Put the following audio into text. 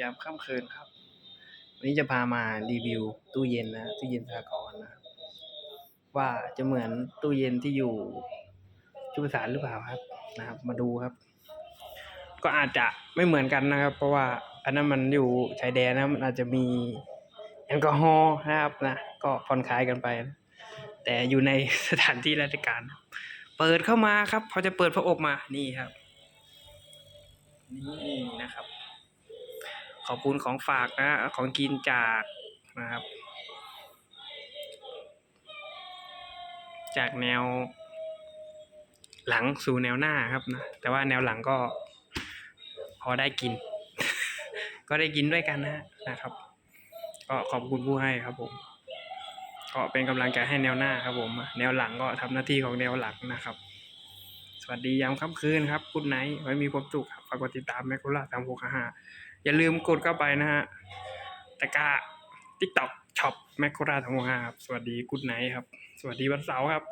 ยามค่ำคืนครับ วันนี้จะพามารีวิวตู้เย็นนะตู้เย็นสากรณ์นะว่าจะเหมือนตู้เย็นที่อยู่ชุมสารหรือเปล่าครับนะครับ มาดูครับ ก็อาจจะไม่เหมือนกันนะครับ เพราะว่าอันนั้นมันอยู่ชายแดนนะมันอาจจะมีแอลกอฮอล์นะครับนะก็ผ่อนคลายกันไปนะแต่อยู่ในสถานที่ราชการ เปิดเข้ามาครับพอจะเปิดพระอบมานี่ครับ นี่นะครับ ขอบคุณของฝากนะของกินจากนะครับ จากแนว หลังสู่แนวหน้าครับนะแต่ว่าแนวหลังก็พอได้กิน ก็ได้กินด้วยกันนะนะครับ ก็ขอบคุณผู้ให้ครับผมก็เป็นกำลังใจให้แนวหน้าครับผม แนวหลังก็ทำหน้าที่ของแนวหลังนะครับ วัสดียามค่ำคืนครับคุณไนท์ไว้มีความสุขครับฝากกดติดตามแมคโครล่าสามหกห้าอย่าลืมกดเข้าไปนะฮะตะกร้าทิกตอกช็อปแมคโครล่าสามหกห้าสวัสดีคุณไนท์ครับ สวัสดีวันเสาร์ครับ